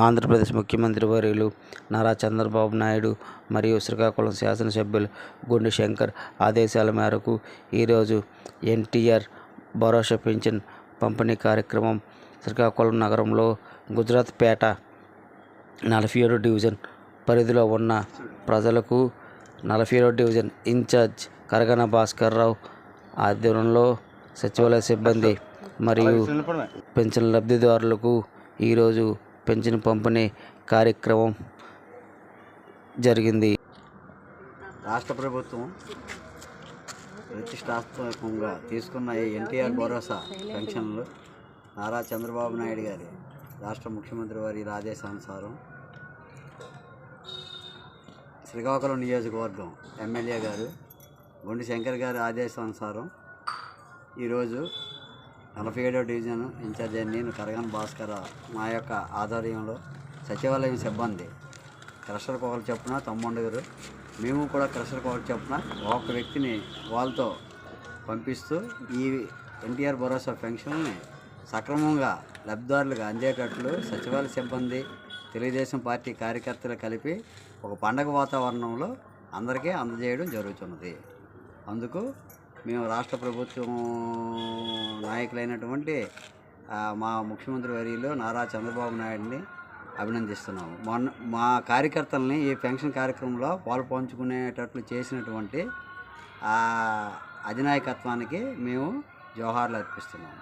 ఆంధ్రప్రదేశ్ ముఖ్యమంత్రి వర్యులు నారా చంద్రబాబు నాయుడు మరియు శ్రీకాకుళం శాసనసభ్యులు గుండు శంకర్ ఆదేశాల మేరకు ఈరోజు ఎన్టీఆర్ భరోసా పింఛన్ పంపిణీ కార్యక్రమం శ్రీకాకుళం నగరంలో గుజరాత్ పేట నలభై ఏడో డివిజన్ పరిధిలో ఉన్న ప్రజలకు నలభై ఏడో డివిజన్ ఇన్ఛార్జ్ కరగన భాస్కర్ రావు ఆధ్వర్యంలో సచివాలయ సిబ్బంది మరియు పెన్షన్ లబ్ధిదారులకు ఈరోజు పెన్షన్ పంపిణీ కార్యక్రమం జరిగింది. రాష్ట్ర ప్రభుత్వం ప్రతిష్టాత్మకంగా తీసుకున్న ఈ ఎన్టీఆర్ భరోసా పెన్షన్లు నారా చంద్రబాబు నాయుడు గారి రాష్ట్ర ముఖ్యమంత్రి వారి ఆదేశానుసారం శ్రీకాకుళం నియోజకవర్గం ఎమ్మెల్యే గారు గుండి శంకర్ గారి ఆదేశానుసారం ఈరోజు నలభై ఏడో డివిజన్ ఇన్ఛార్జ్ అయిన నేను కరగన్ భాస్కర్ మా యొక్క ఆధ్వర్యంలో సచివాలయం సిబ్బంది క్రషర్ కోకలు చొప్పున తమ్ముండగారు మేము కూడా క్రషర్ కోకలు చొప్పున ఒక వ్యక్తిని వాళ్ళతో పంపిస్తూ ఈ ఎన్టీఆర్ భరోసా పెన్షన్ని సక్రమంగా లబ్ధిదారులకు అందేటట్లు సచివాలయ సిబ్బంది తెలుగుదేశం పార్టీ కార్యకర్తలు కలిపి ఒక పండగ వాతావరణంలో అందరికీ అందజేయడం జరుగుతున్నది. అందుకు మేము రాష్ట్ర ప్రభుత్వం నాయకులైనటువంటి మా ముఖ్యమంత్రి వర్యులు నారా చంద్రబాబు నాయుడిని అభినందిస్తున్నాము. మొన్న మా కార్యకర్తల్ని ఈ పెన్షన్ కార్యక్రమంలో పాలు పంచుకునేటట్లు చేసినటువంటి అధినాయకత్వానికి మేము జోహార్లు అర్పిస్తున్నాము.